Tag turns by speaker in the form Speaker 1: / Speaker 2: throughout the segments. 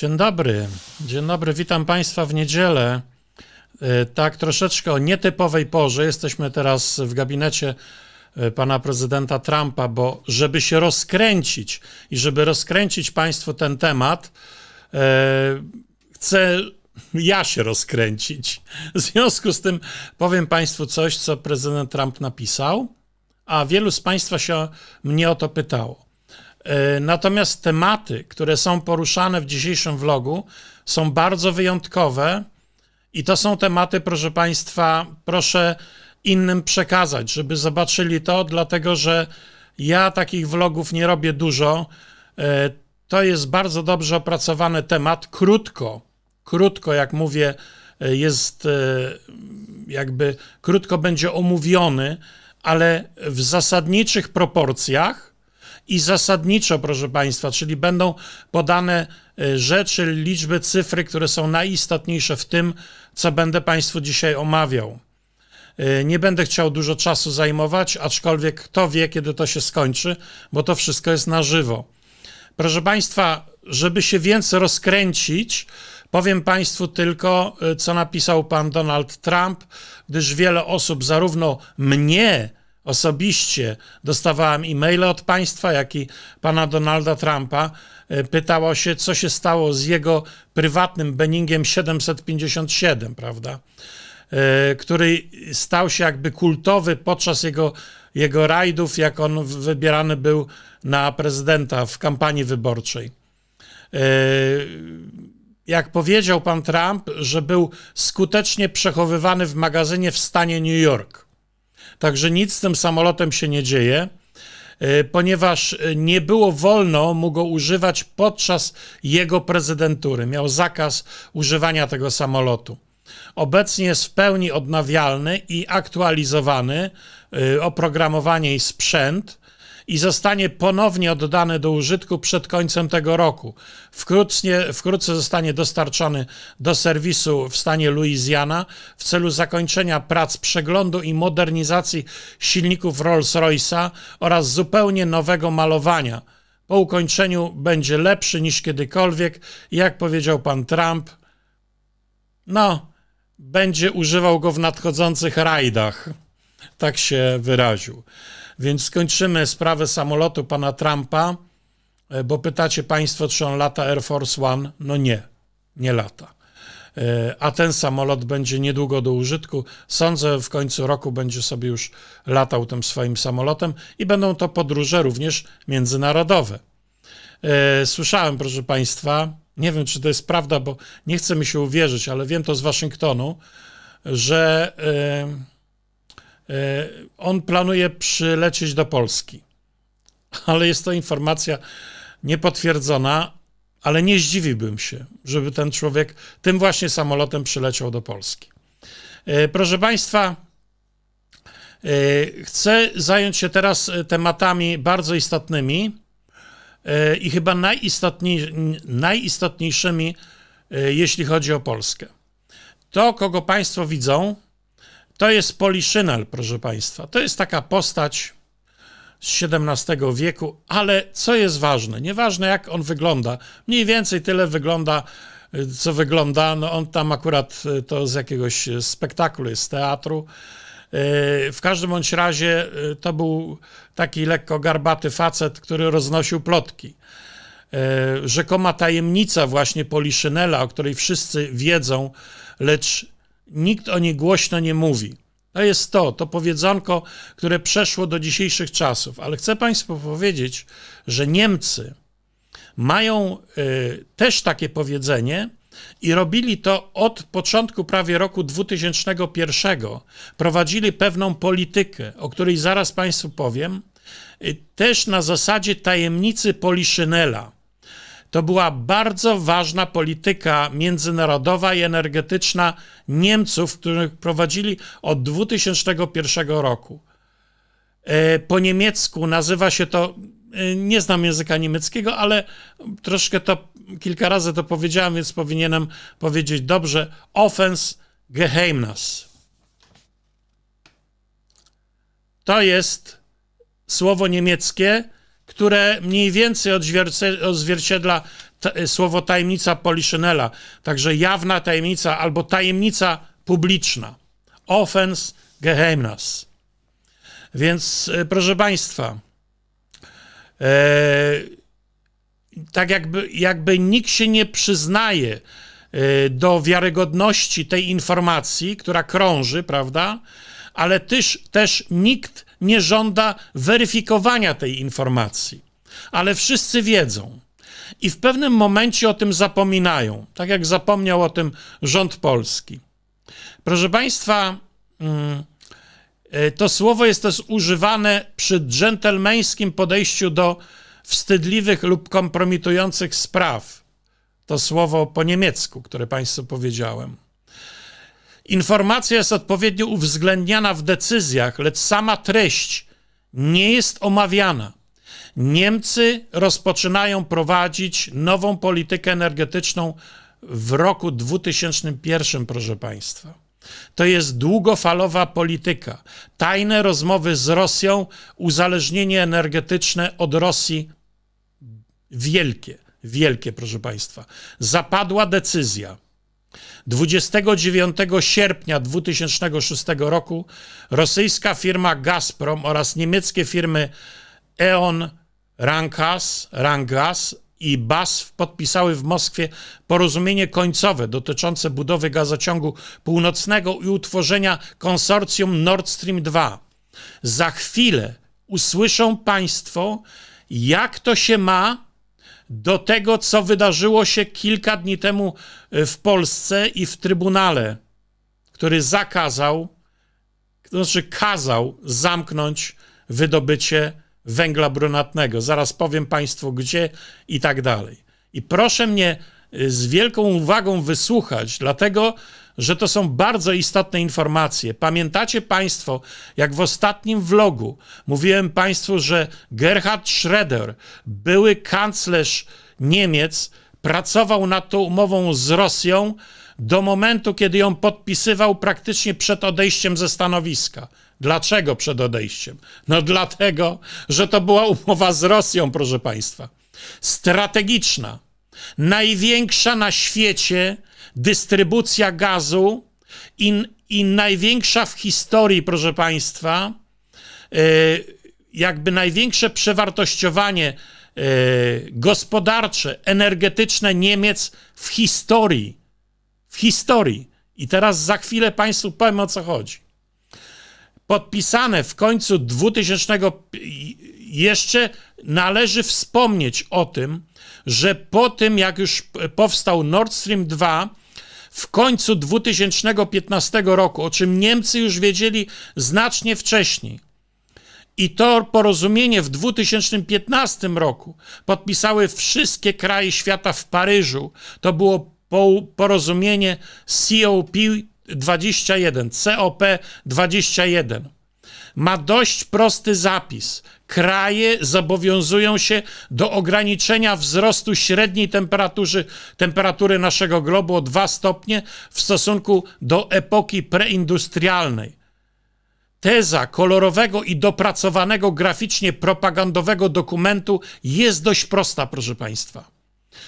Speaker 1: Dzień dobry, dzień dobry, witam Państwa w niedzielę. E, Tak, troszeczkę o nietypowej porze. Jesteśmy teraz w gabinecie e, pana prezydenta Trumpa, bo żeby się rozkręcić i żeby rozkręcić Państwu ten temat, e, chcę ja się rozkręcić. W związku z tym powiem Państwu coś, co prezydent Trump napisał, a wielu z Państwa się mnie o to pytało. E, Natomiast tematy, które są poruszane w dzisiejszym vlogu, są bardzo wyjątkowe i to są tematy, proszę Państwa, proszę innym przekazać, żeby zobaczyli to, dlatego że ja takich vlogów nie robię dużo. E, To jest bardzo dobrze opracowany temat, krótko, krótko, jak mówię, e, jest jakby krótko będzie omówiony, ale w zasadniczych proporcjach i zasadniczo, proszę Państwa, czyli będą podane e, rzeczy, liczby, cyfry, które są najistotniejsze w tym, co będę Państwu dzisiaj omawiał. E, Nie będę chciał dużo czasu zajmować, aczkolwiek kto wie, kiedy to się skończy, bo to wszystko jest na żywo. Proszę Państwa, żeby się więcej rozkręcić, powiem Państwu tylko, y, co napisał pan Donald Trump, gdyż wiele osób, zarówno mnie osobiście, dostawałem e-maile od Państwa, jak i pana Donalda Trumpa, y, pytało się, co się stało z jego prywatnym Benningiem 757, prawda? e, który stał się jakby kultowy podczas jego, jego rajdów, jak on wybierany był na prezydenta w kampanii wyborczej. E, Jak powiedział pan Trump, że był skutecznie przechowywany w magazynie w stanie New York. Także nic z tym samolotem się nie dzieje, e, ponieważ nie było wolno mu go używać podczas jego prezydentury. Miał zakaz używania tego samolotu. Obecnie jest w pełni odnawialny i aktualizowany y, oprogramowanie i sprzęt i zostanie ponownie oddany do użytku przed końcem tego roku. Wkrótce, wkrótce zostanie dostarczony do serwisu w stanie Louisiana w celu zakończenia prac przeglądu i modernizacji silników Rolls-Royce'a oraz zupełnie nowego malowania. Po ukończeniu będzie lepszy niż kiedykolwiek jak powiedział pan Trump, no, będzie używał go w nadchodzących rajdach. Tak się wyraził. Więc skończymy sprawę samolotu pana Trumpa, e, bo pytacie Państwo, czy on lata Air Force One? No nie, nie lata. E, A ten samolot będzie niedługo do użytku. Sądzę, w końcu roku będzie sobie już latał tym swoim samolotem i będą to podróże również międzynarodowe. E, Słyszałem, proszę Państwa, nie wiem, czy to jest prawda, bo nie chce mi się uwierzyć, ale wiem to z Waszyngtonu, że e, on planuje przylecieć do Polski. Ale jest to informacja niepotwierdzona, ale nie zdziwiłbym się, żeby ten człowiek tym właśnie samolotem przyleciał do Polski. E, Proszę Państwa, e, chcę zająć się teraz e, tematami bardzo istotnymi e, i chyba najistotniej, najistotniejszymi, e, jeśli chodzi o Polskę. To, kogo Państwo widzą, to jest Poliszynel, proszę Państwa. To jest taka postać z XVII wieku, ale co jest ważne? Nieważne, jak on wygląda. Mniej więcej tyle wygląda, co wygląda. No on tam akurat y, to z jakiegoś y, spektaklu z teatru. Y, W każdym bądź razie to był taki lekko garbaty facet, który roznosił plotki. E, rzekoma tajemnica właśnie Poliszynela, o której wszyscy wiedzą, lecz nikt o niej głośno nie mówi. To jest to, to powiedzonko, które przeszło do dzisiejszych czasów. Ale chcę Państwu powiedzieć, że Niemcy mają y, też takie powiedzenie i robili to od początku prawie roku 2001. Prowadzili pewną politykę, o której zaraz Państwu powiem, y, też na zasadzie tajemnicy Poliszynela. To była bardzo ważna polityka międzynarodowa i energetyczna Niemców, których prowadzili od 2001 roku. E, Po niemiecku nazywa się to, e, nie znam języka niemieckiego, ale troszkę to, kilka razy to powiedziałem, więc powinienem powiedzieć dobrze, Offens Geheimnis. To jest słowo niemieckie, które mniej więcej odzwierciedla t- słowo tajemnica Poliszynela, także jawna tajemnica albo tajemnica publiczna. Offens Geheimnis. Więc, e, proszę Państwa, e, tak jakby, jakby nikt się nie przyznaje e, do wiarygodności tej informacji, która krąży, prawda? Ale też, też nikt nie żąda weryfikowania tej informacji. Ale wszyscy wiedzą. I w pewnym momencie o tym zapominają, tak jak zapomniał o tym rząd polski. Proszę Państwa, mm, e, to słowo jest też używane przy dżentelmeńskim podejściu do wstydliwych lub kompromitujących spraw. To słowo po niemiecku, które Państwu powiedziałem. Informacja jest odpowiednio uwzględniana w decyzjach, lecz sama treść nie jest omawiana. Niemcy rozpoczynają prowadzić nową politykę energetyczną w roku 2001, proszę Państwa. To jest długofalowa polityka. Tajne rozmowy z Rosją, uzależnienie energetyczne od Rosji wielkie, wielkie, proszę Państwa. Zapadła decyzja. 29 sierpnia 2006 roku rosyjska firma Gazprom oraz niemieckie firmy E.ON, Rangas, Rangas i BASF podpisały w Moskwie porozumienie końcowe dotyczące budowy gazociągu północnego i utworzenia konsorcjum Nord Stream 2. Za chwilę usłyszą Państwo, jak to się ma do tego, co wydarzyło się kilka dni temu w Polsce i w Trybunale, który zakazał, to znaczy kazał zamknąć wydobycie węgla brunatnego. Zaraz powiem Państwu gdzie i tak dalej. I proszę mnie y, z wielką uwagą wysłuchać, dlatego że to są bardzo istotne informacje. Pamiętacie Państwo, jak w ostatnim vlogu mówiłem Państwu, że Gerhard Schroeder, były kanclerz Niemiec, pracował nad tą umową z Rosją do momentu, kiedy ją podpisywał praktycznie przed odejściem ze stanowiska. Dlaczego przed odejściem? No dlatego, że to była umowa z Rosją, proszę Państwa. Strategiczna, największa na świecie dystrybucja gazu i, i największa w historii, proszę Państwa, yy, jakby największe przewartościowanie yy, gospodarcze, energetyczne Niemiec w historii. W historii. I teraz za chwilę Państwu powiem o co chodzi podpisane w końcu 2000 jeszcze należy wspomnieć o tym, że po tym jak już powstał Nord Stream 2 w końcu 2015 roku, o czym Niemcy już wiedzieli znacznie wcześniej. I to porozumienie w 2015 roku podpisały wszystkie kraje świata w Paryżu. To było porozumienie COP 21, COP 21 ma dość prosty zapis. Kraje zobowiązują się do ograniczenia wzrostu średniej temperatury, temperatury naszego globu o 2 stopnie w stosunku do epoki preindustrialnej. Teza kolorowego i dopracowanego graficznie propagandowego dokumentu jest dość prosta, proszę Państwa.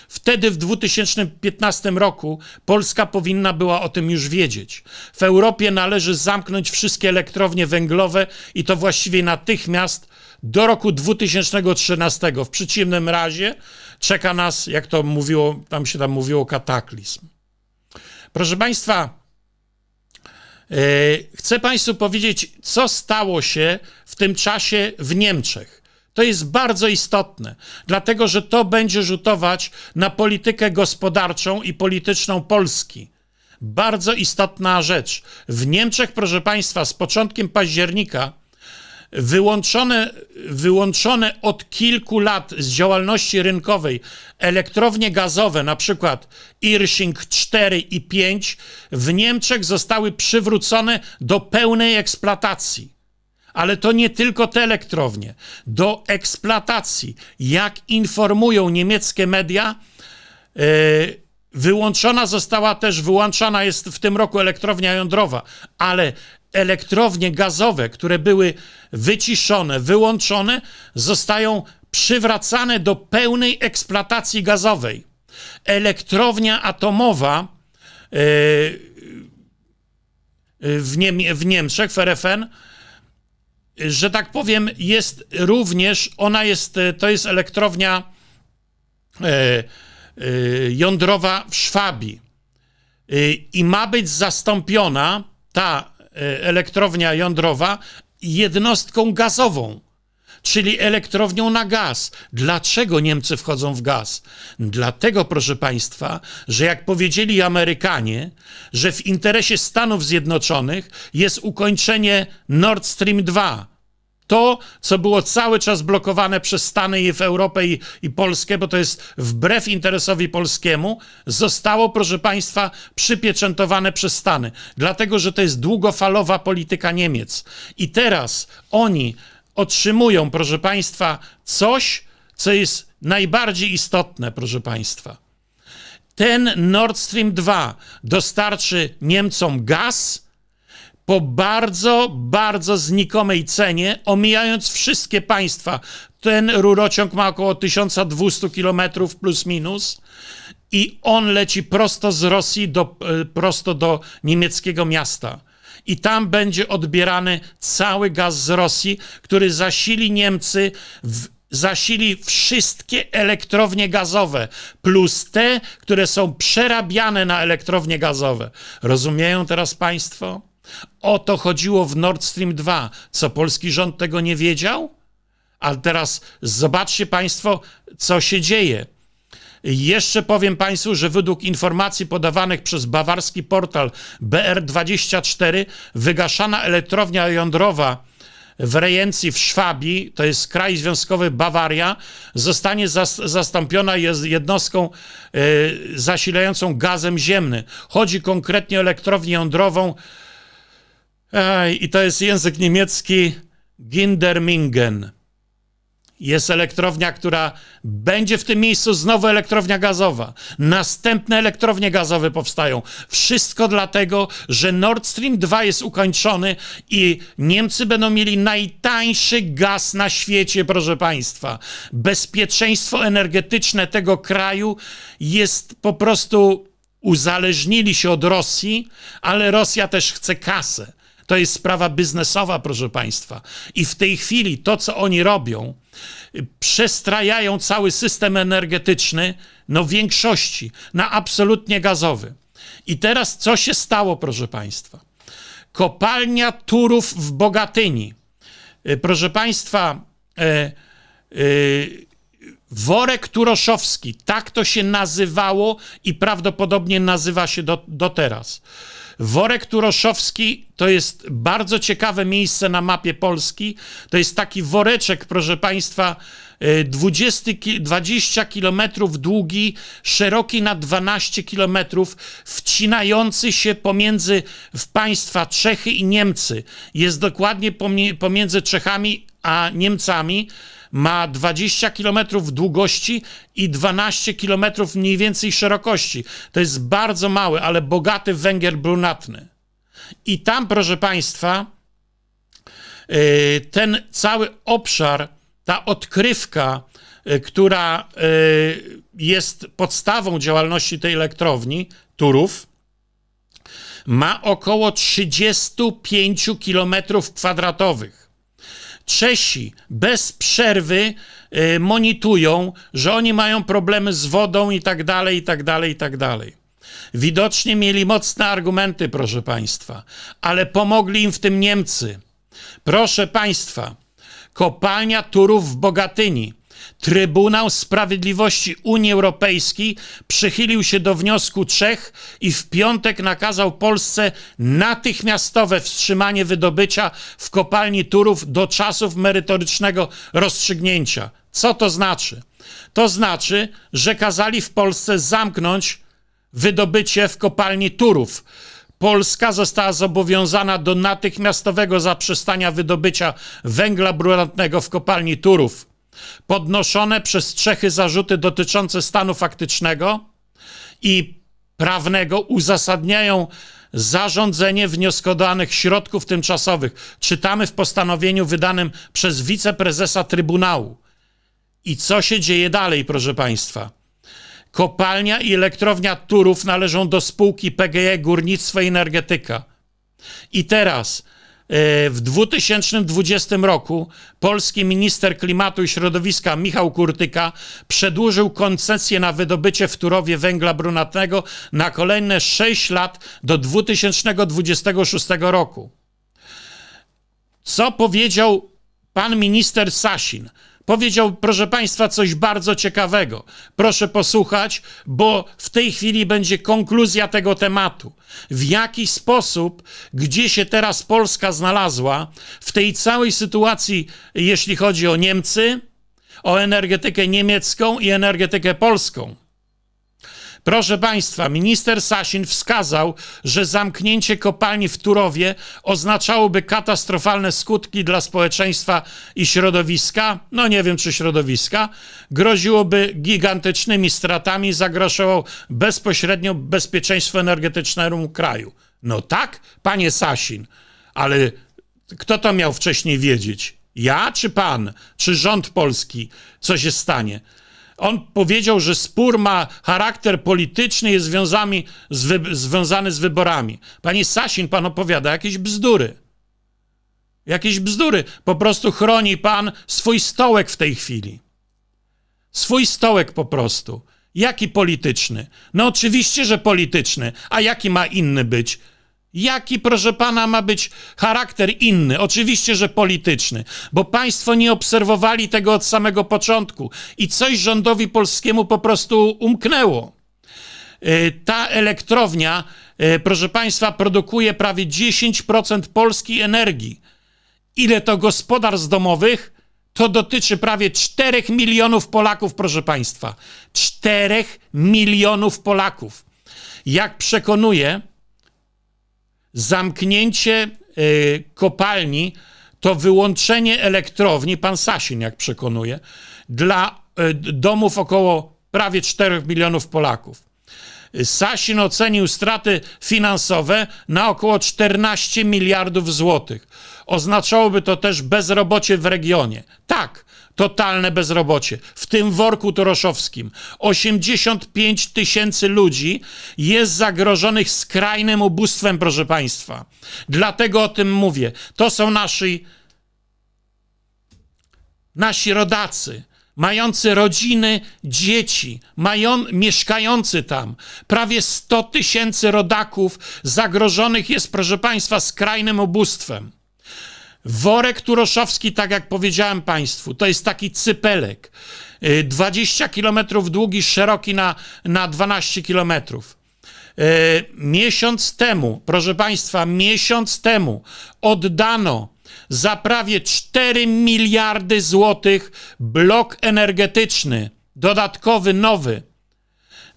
Speaker 1: Wtedy w 2015 roku Polska powinna była o tym już wiedzieć. W Europie należy zamknąć wszystkie elektrownie węglowe i to właściwie natychmiast do roku 2013. W przeciwnym razie czeka nas, jak to mówiło, tam się tam mówiło, kataklizm. Proszę Państwa, yy, chcę Państwu powiedzieć, co stało się w tym czasie w Niemczech. To jest bardzo istotne, dlatego że to będzie rzutować na politykę gospodarczą i polityczną Polski. Bardzo istotna rzecz. W Niemczech, proszę Państwa, z początkiem października wyłączone, wyłączone od kilku lat z działalności rynkowej elektrownie gazowe, na przykład Irsching 4 i 5, w Niemczech zostały przywrócone do pełnej eksploatacji. Ale to nie tylko te elektrownie. Do eksploatacji, jak informują niemieckie media, yy, wyłączona została też, wyłączana jest w tym roku elektrownia jądrowa, ale elektrownie gazowe, które były wyciszone, wyłączone, zostają przywracane do pełnej eksploatacji gazowej. Elektrownia atomowa e, w, Niem- w Niemczech, w RFN, że tak powiem, jest również, ona jest, e, to jest elektrownia e, jądrowa w Szwabii. I ma być zastąpiona ta elektrownia jądrowa jednostką gazową, czyli elektrownią na gaz. Dlaczego Niemcy wchodzą w gaz? Dlatego, proszę Państwa, że jak powiedzieli Amerykanie, że w interesie Stanów Zjednoczonych jest ukończenie Nord Stream 2 to, co było cały czas blokowane przez Stany i w Europę i, i Polskę, bo to jest wbrew interesowi polskiemu, zostało, proszę Państwa, przypieczętowane przez Stany. Dlatego, że to jest długofalowa polityka Niemiec. I teraz oni otrzymują, proszę Państwa, coś, co jest najbardziej istotne, proszę Państwa. Ten Nord Stream 2 dostarczy Niemcom gaz, po bardzo, bardzo znikomej cenie, omijając wszystkie państwa. Ten rurociąg ma około 1200 km plus minus i on leci prosto z Rosji do, e, prosto do niemieckiego miasta. I tam będzie odbierany cały gaz z Rosji, który zasili Niemcy w, zasili wszystkie elektrownie gazowe, plus te, które są przerabiane na elektrownie gazowe. Rozumieją teraz Państwo? O to chodziło w Nord Stream 2. Co polski rząd tego nie wiedział? A teraz zobaczcie Państwo, co się dzieje. Jeszcze powiem Państwu, że według informacji podawanych przez bawarski portal BR24 wygaszana elektrownia jądrowa w Rejencji w Szwabii, to jest kraj związkowy Bawaria, zostanie zas- zastąpiona jednostką e, zasilającą gazem ziemnym. Chodzi konkretnie o elektrownię jądrową I to jest język niemiecki Gindermingen. Jest elektrownia, która będzie w tym miejscu znowu elektrownia gazowa. Następne elektrownie gazowe powstają. Wszystko dlatego, że Nord Stream 2 jest ukończony i Niemcy będą mieli najtańszy gaz na świecie, proszę Państwa. Bezpieczeństwo energetyczne tego kraju jest po prostu uzależnili się od Rosji, ale Rosja też chce kasę. To jest sprawa biznesowa, proszę Państwa. I w tej chwili to, co oni robią, przestrajają cały system energetyczny, no większości, na absolutnie gazowy. I teraz co się stało, proszę Państwa? Kopalnia Turów w Bogatyni. Y, Proszę Państwa, e, y, Worek Turoszowski, tak to się nazywało i prawdopodobnie nazywa się do, do teraz. Worek Turoszowski to jest bardzo ciekawe miejsce na mapie Polski. To jest taki woreczek, proszę Państwa, e, 20, ki- 20 kilometrów długi, szeroki na 12 kilometrów, wcinający się pomiędzy w państwa Czechy i Niemcy. Jest dokładnie pomiędzy Czechami a Niemcami ma 20 km długości i 12 km mniej więcej szerokości. To jest bardzo mały, ale bogaty węgiel brunatny. I tam, proszę Państwa, yy, ten cały obszar, ta odkrywka, yy, która yy, jest podstawą działalności tej elektrowni, Turów, ma około 35 km kwadratowych. Czesi bez przerwy y, monitują, że oni mają problemy z wodą i tak dalej, i tak dalej, i tak dalej. Widocznie mieli mocne argumenty, proszę Państwa, ale pomogli im w tym Niemcy. Proszę Państwa, kopalnia Turów w Bogatyni. Trybunał Sprawiedliwości Unii Europejskiej przychylił się do wniosku Czech i w piątek nakazał Polsce natychmiastowe wstrzymanie wydobycia w kopalni Turów do czasów merytorycznego rozstrzygnięcia. Co to znaczy? To znaczy, że kazali w Polsce zamknąć wydobycie w kopalni Turów. Polska została zobowiązana do natychmiastowego zaprzestania wydobycia węgla brunatnego w kopalni Turów. Podnoszone przez Czechy zarzuty dotyczące stanu faktycznego i prawnego uzasadniają zarządzenie wnioskodanych środków tymczasowych. Czytamy w postanowieniu wydanym przez wiceprezesa Trybunału. I co się dzieje dalej, proszę Państwa? Kopalnia i elektrownia Turów należą do spółki PGE Górnictwo i Energetyka. I teraz w 2020 roku polski minister klimatu i środowiska Michał Kurtyka przedłużył koncesję na wydobycie w Turowie węgla brunatnego na kolejne 6 lat do 2026 roku. Co powiedział pan minister Sasin? Powiedział, proszę Państwa, coś bardzo ciekawego. Proszę posłuchać, bo w tej chwili będzie konkluzja tego tematu. W jaki sposób, gdzie się teraz Polska znalazła w tej całej sytuacji, jeśli chodzi o Niemcy, o energetykę niemiecką i energetykę polską. Proszę Państwa, minister Sasin wskazał, że zamknięcie kopalni w Turowie oznaczałoby katastrofalne skutki dla społeczeństwa i środowiska. No nie wiem, czy środowiska. Groziłoby gigantycznymi stratami, zagrożował bezpośrednio bezpieczeństwo energetycznemu kraju. No tak, panie Sasin, ale kto to miał wcześniej wiedzieć? Ja czy pan? Czy rząd polski? Co się stanie? On powiedział, że spór ma charakter polityczny, jest związany z, związany z wyborami. Panie Sasin, pan opowiada jakieś bzdury. Jakieś bzdury. Po prostu chroni pan swój stołek w tej chwili. Swój stołek po prostu. Jaki polityczny? No oczywiście, że polityczny. A jaki ma inny być? Jaki, proszę pana, ma być charakter inny? Oczywiście, że polityczny, bo państwo nie obserwowali tego od samego początku i coś rządowi polskiemu po prostu umknęło. Y, Ta elektrownia, y, proszę państwa, produkuje prawie 10% polskiej energii. Ile to gospodarstw domowych? To dotyczy prawie 4 milionów Polaków, proszę państwa. 4 milionów Polaków. Jak przekonuje, zamknięcie y, kopalni to wyłączenie elektrowni, pan Sasin jak przekonuje, dla y, domów około prawie 4 milionów Polaków. Sasin ocenił straty finansowe na około 14 miliardów złotych. Oznaczałoby to też bezrobocie w regionie. Tak, totalne bezrobocie. W tym worku toroszowskim 85 tysięcy ludzi jest zagrożonych skrajnym ubóstwem, proszę Państwa. Dlatego o tym mówię. To są nasi, nasi rodacy mający rodziny, dzieci, mają, mieszkający tam. Prawie 100 tysięcy rodaków zagrożonych jest, proszę Państwa, skrajnym ubóstwem. Worek turoszowski, tak jak powiedziałem Państwu, to jest taki cypelek. Y, 20 kilometrów długi, szeroki na, na 12 kilometrów. Y, Miesiąc temu, proszę Państwa, miesiąc temu oddano za prawie 4 miliardy złotych blok energetyczny, dodatkowy, nowy,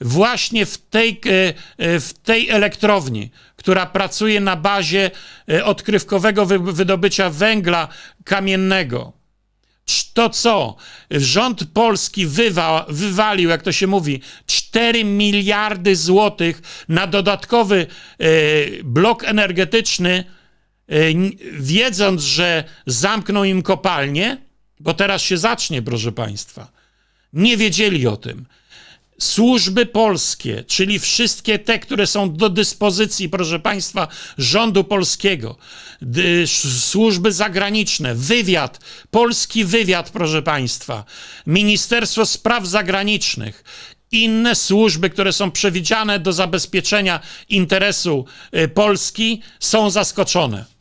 Speaker 1: właśnie w tej, e, e, w tej elektrowni, która pracuje na bazie e, odkrywkowego wy- wydobycia węgla kamiennego. To co? Rząd polski wywa, wywalił, jak to się mówi, 4 miliardy złotych na dodatkowy blok energetyczny, wiedząc, że zamkną im kopalnię, bo teraz się zacznie, proszę Państwa. Nie wiedzieli o tym. Służby polskie, czyli wszystkie te, które są do dyspozycji, proszę Państwa, rządu polskiego, służby zagraniczne, wywiad, polski wywiad, proszę Państwa, Ministerstwo Spraw Zagranicznych, inne służby, które są przewidziane do zabezpieczenia interesu y, Polski, są zaskoczone.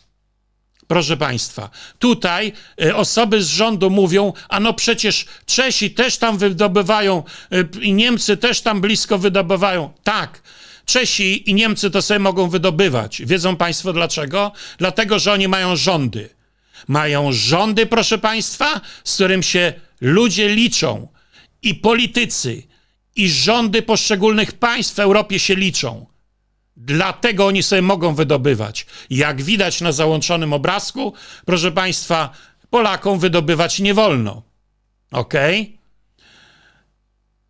Speaker 1: Proszę Państwa, tutaj e, osoby z rządu mówią, a no przecież Czesi też tam wydobywają e, i Niemcy też tam blisko wydobywają. Tak, Czesi i Niemcy to sobie mogą wydobywać. Wiedzą Państwo dlaczego? Dlatego, że oni mają rządy. Mają rządy, proszę Państwa, z którym się ludzie liczą i politycy, i rządy poszczególnych państw w Europie się liczą. Dlatego oni sobie mogą wydobywać. Jak widać na załączonym obrazku, proszę Państwa, Polakom wydobywać nie wolno. Ok?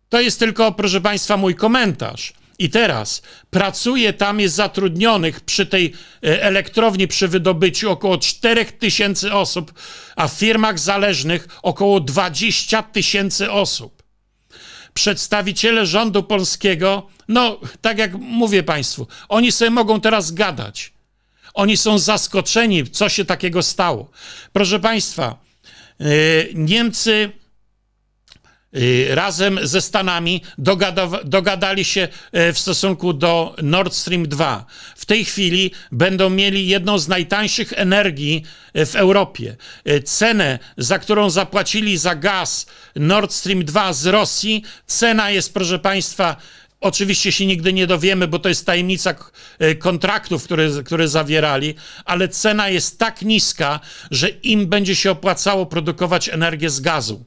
Speaker 1: To jest tylko, proszę Państwa, mój komentarz. I teraz pracuje tam, jest zatrudnionych przy tej e, elektrowni, przy wydobyciu około 4 tysięcy osób, a w firmach zależnych około 20 tysięcy osób. Przedstawiciele rządu polskiego, no tak jak mówię Państwu, oni sobie mogą teraz gadać. Oni są zaskoczeni, co się takiego stało. Proszę Państwa, yy, Niemcy razem ze Stanami dogada- dogadali się yy, w stosunku do Nord Stream 2. W tej chwili będą mieli jedną z najtańszych energii yy, w Europie. Cenę, za którą zapłacili za gaz Nord Stream 2 z Rosji, cena jest, proszę Państwa, Oczywiście się nigdy nie dowiemy, bo to jest tajemnica y, kontraktów, które, które zawierali, ale cena jest tak niska, że im będzie się opłacało produkować energię z gazu.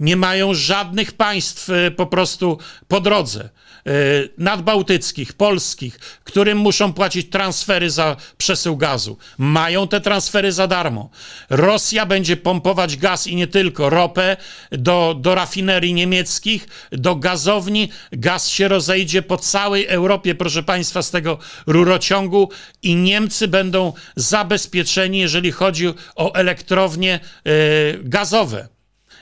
Speaker 1: Nie mają żadnych państw y, po prostu po drodze y, nadbałtyckich, polskich, którym muszą płacić transfery za przesył gazu. Mają te transfery za darmo. Rosja będzie pompować gaz i nie tylko, ropę do, do rafinerii niemieckich, do gazowni. Gaz się rozejdzie po całej Europie, proszę Państwa, z tego rurociągu i Niemcy będą zabezpieczeni, jeżeli chodzi o elektrownie y, gazowe.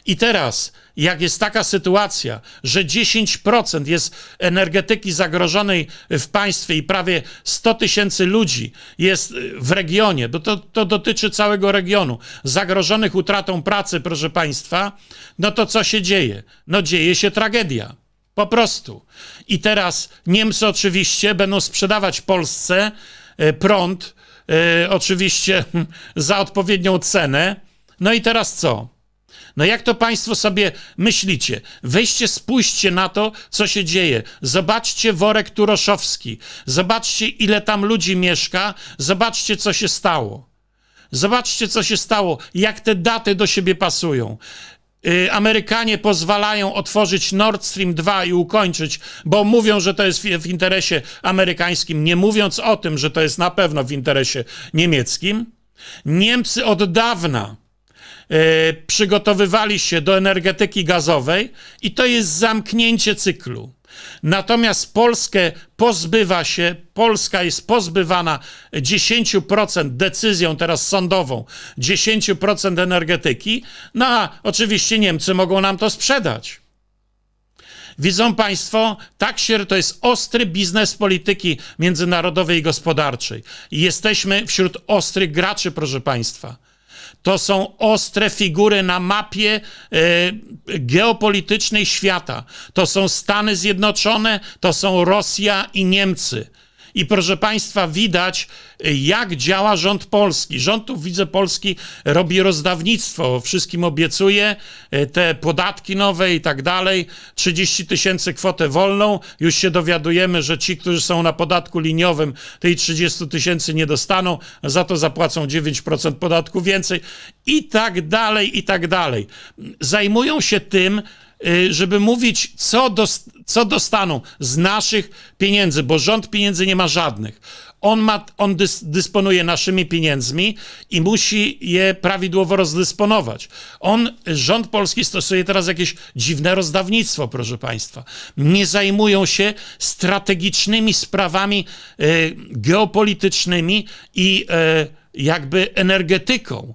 Speaker 1: I teraz, jak jest taka sytuacja, że 10% jest energetyki zagrożonej w państwie i prawie 100 tysięcy ludzi jest w regionie, bo to, to dotyczy całego regionu, zagrożonych utratą pracy, proszę państwa, no to co się dzieje? No dzieje się tragedia. Po prostu. I teraz Niemcy oczywiście będą sprzedawać Polsce e, prąd, e, oczywiście za odpowiednią cenę. No i teraz co? No jak to Państwo sobie myślicie? Weźcie, spójrzcie na to, co się dzieje. Zobaczcie worek turoszowski. Zobaczcie, ile tam ludzi mieszka. Zobaczcie, co się stało. Zobaczcie, co się stało, jak te daty do siebie pasują. Y, Amerykanie pozwalają otworzyć Nord Stream 2 i ukończyć, bo mówią, że to jest w, interesie amerykańskim, nie mówiąc o tym, że to jest na pewno w interesie niemieckim. Niemcy od dawna przygotowywali się do energetyki gazowej i to jest zamknięcie cyklu. Natomiast Polskę pozbywa się, Polska jest pozbywana 10% decyzją teraz sądową, 10% energetyki, no a oczywiście Niemcy mogą nam to sprzedać. Widzą Państwo, tak się, to jest ostry biznes polityki międzynarodowej i gospodarczej. Jesteśmy wśród ostrych graczy, proszę Państwa. To są ostre figury na mapie e, geopolitycznej świata. To są Stany Zjednoczone, to są Rosja i Niemcy. I proszę Państwa, widać, jak działa rząd polski. Rząd tu widzę polski robi rozdawnictwo, wszystkim obiecuje e, te podatki nowe i tak dalej. 30 tysięcy kwotę wolną. Już się dowiadujemy, że ci, którzy są na podatku liniowym, tej 30 tysięcy nie dostaną, za to zapłacą 9% podatku więcej i tak dalej, i tak dalej. Zajmują się tym, y, żeby mówić, co, co dostaną z naszych pieniędzy, bo rząd pieniędzy nie ma żadnych. On, ma, on dys, dysponuje naszymi pieniędzmi i musi je prawidłowo rozdysponować. On, rząd polski stosuje teraz jakieś dziwne rozdawnictwo, proszę Państwa. Nie zajmują się strategicznymi sprawami e, geopolitycznymi i e, jakby energetyką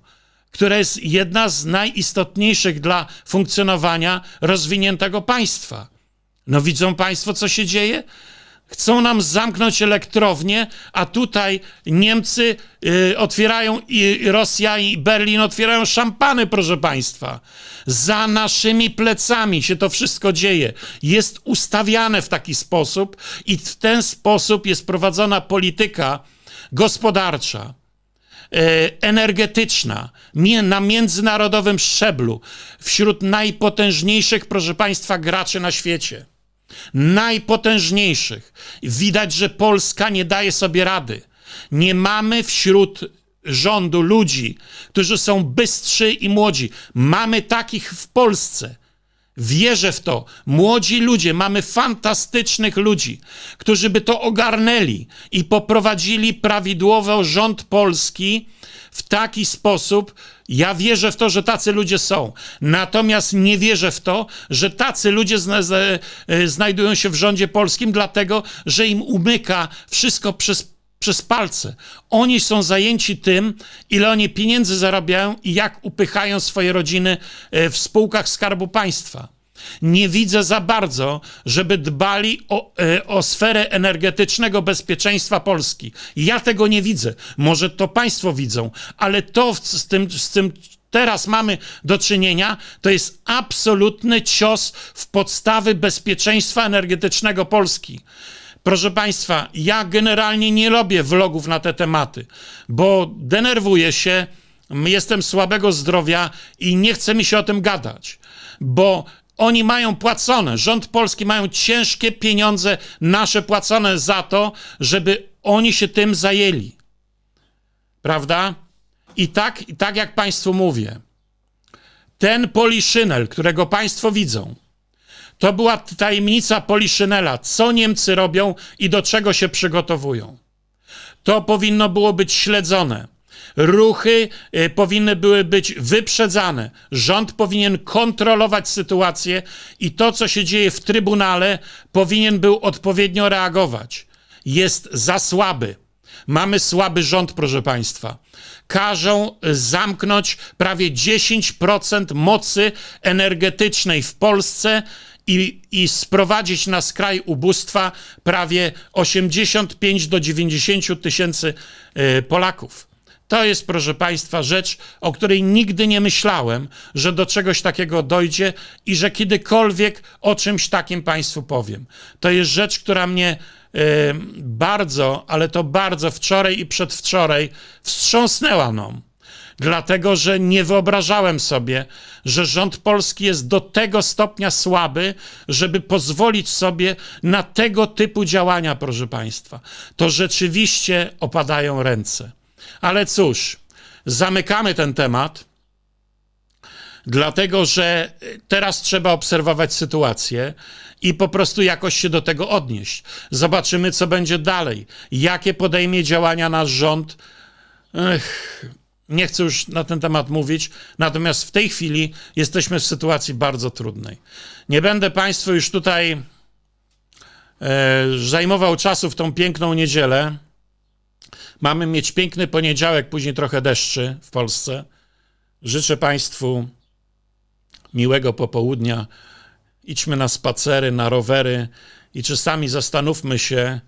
Speaker 1: która jest jedna z najistotniejszych dla funkcjonowania rozwiniętego państwa. No widzą Państwo, co się dzieje? Chcą nam zamknąć elektrownię, a tutaj Niemcy y, otwierają i Rosja i Berlin otwierają szampany, proszę Państwa. Za naszymi plecami się to wszystko dzieje. Jest ustawiane w taki sposób i w ten sposób jest prowadzona polityka gospodarcza energetyczna mie- na międzynarodowym szczeblu wśród najpotężniejszych, proszę Państwa, graczy na świecie. Najpotężniejszych. Widać, że Polska nie daje sobie rady. Nie mamy wśród rządu ludzi, którzy są bystrzy i młodzi. Mamy takich w Polsce. Wierzę w to. Młodzi ludzie, mamy fantastycznych ludzi, którzy by to ogarnęli i poprowadzili prawidłowo rząd polski w taki sposób. Ja wierzę w to, że tacy ludzie są. Natomiast nie wierzę w to, że tacy ludzie zna, e, znajdują się w rządzie polskim, dlatego że im umyka wszystko przez przez palce. Oni są zajęci tym, ile oni pieniędzy zarabiają i jak upychają swoje rodziny e, w spółkach Skarbu Państwa. Nie widzę za bardzo, żeby dbali o, e, o sferę energetycznego bezpieczeństwa Polski. Ja tego nie widzę. Może to państwo widzą, ale to z tym, z tym teraz mamy do czynienia, to jest absolutny cios w podstawy bezpieczeństwa energetycznego Polski. Proszę Państwa, ja generalnie nie lubię vlogów na te tematy, bo denerwuję się, jestem słabego zdrowia i nie chce mi się o tym gadać, bo oni mają płacone, rząd polski mają ciężkie pieniądze nasze płacone za to, żeby oni się tym zajęli. Prawda? I tak, i tak jak Państwu mówię, ten poliszynel, którego Państwo widzą, to była tajemnica Poliszynela, co Niemcy robią i do czego się przygotowują. To powinno było być śledzone. Ruchy y, powinny były być wyprzedzane. Rząd powinien kontrolować sytuację i to, co się dzieje w Trybunale, powinien był odpowiednio reagować. Jest za słaby. Mamy słaby rząd, proszę Państwa. Każą zamknąć prawie 10% mocy energetycznej w Polsce i, i sprowadzić na skraj ubóstwa prawie 85 do 90 tysięcy y, Polaków. To jest, proszę Państwa, rzecz, o której nigdy nie myślałem, że do czegoś takiego dojdzie i że kiedykolwiek o czymś takim Państwu powiem. To jest rzecz, która mnie e, bardzo, ale to bardzo wczoraj i przedwczoraj wstrząsnęła mną. Dlatego, że nie wyobrażałem sobie, że rząd polski jest do tego stopnia słaby, żeby pozwolić sobie na tego typu działania, proszę Państwa. To rzeczywiście opadają ręce. Ale cóż, zamykamy ten temat, dlatego że teraz trzeba obserwować sytuację i po prostu jakoś się do tego odnieść. Zobaczymy, co będzie dalej, jakie podejmie działania nasz rząd. Ech, nie chcę już na ten temat mówić, natomiast w tej chwili jesteśmy w sytuacji bardzo trudnej. Nie będę Państwu już tutaj e, zajmował czasu w tą piękną niedzielę. Mamy mieć piękny poniedziałek, później trochę deszczy w Polsce. Życzę Państwu miłego popołudnia. Idźmy na spacery, na rowery i czasami zastanówmy się,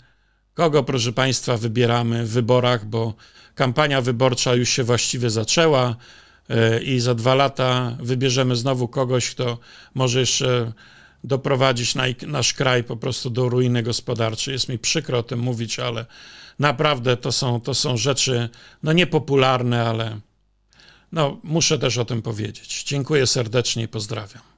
Speaker 1: kogo, proszę Państwa, wybieramy w wyborach, bo kampania wyborcza już się właściwie zaczęła e, i za dwa lata wybierzemy znowu kogoś, kto może jeszcze doprowadzić nasz kraj po prostu do ruiny gospodarczej. Jest mi przykro o tym mówić, ale naprawdę to są, to są rzeczy no niepopularne, ale no, muszę też o tym powiedzieć. Dziękuję serdecznie i pozdrawiam.